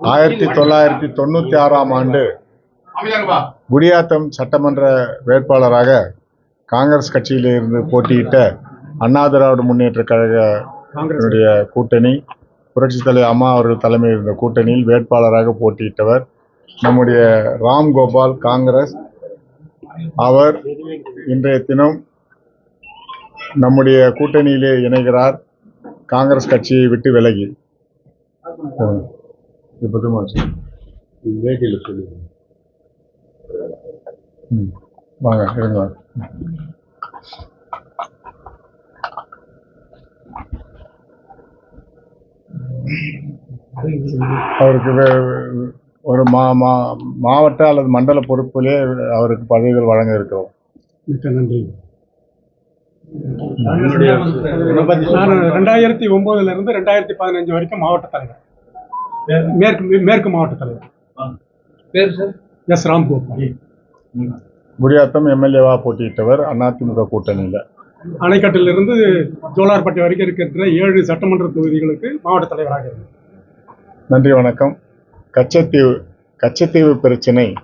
ஆயிரத்தி தொள்ளாயிரத்தி தொண்ணூத்தி ஆறாம் ஆண்டு குடியாத்தம் சட்டமன்ற வேட்பாளராக காங்கிரஸ் கட்சியில் இருந்து போட்டியிட்ட அண்ணா திராவிட முன்னேற்ற கழகத்தினுடைய கூட்டணி புரட்சித் தலைவர் அம்மா அவர்கள் தலைமையில் இருந்த கூட்டணியில் வேட்பாளராக போட்டியிட்டவர் நம்முடைய ராம் கோபால் காங்கிரஸ். அவர் இன்றைய தினம் நம்முடைய கூட்டணியிலே இணைகிறார். காங்கிரஸ் கட்சியை விட்டு விலகி. இது பத்திரமா வச்சு. வேட்டியில் சொல்லி ம். வாங்க இருங்க வாங்க. அவருக்கு ஒரு மா மா மாவட்ட அல்லது மண்டல பொறுப்பிலே அவருக்கு பதவிகள் வழங்க இருக்கிறோம் மிக்க நன்றி என்னுடைய நான் ரெண்டாயிரத்தி ஒன்பதுல இருந்து ரெண்டாயிரத்தி பதினஞ்சு வரைக்கும் மாவட்ட தலைவர் மேற்கு மேற்கு மாவட்ட தலைவர். பேர் சார்? எஸ். ராம்கோபால். குடியாத்தம் எம்எல்ஏவா போட்டியிட்டவர் அதிமுக கூட்டணியில். அணைக்கட்டிலிருந்து ஜோலார்பட்டி வரைக்கும் இருக்கின்ற ஏழு சட்டமன்ற தொகுதிகளுக்கு மாவட்ட தலைவராக இருந்தார் நன்றி வணக்கம். கச்சத்தீவு கச்சத்தீவு பிரச்சினை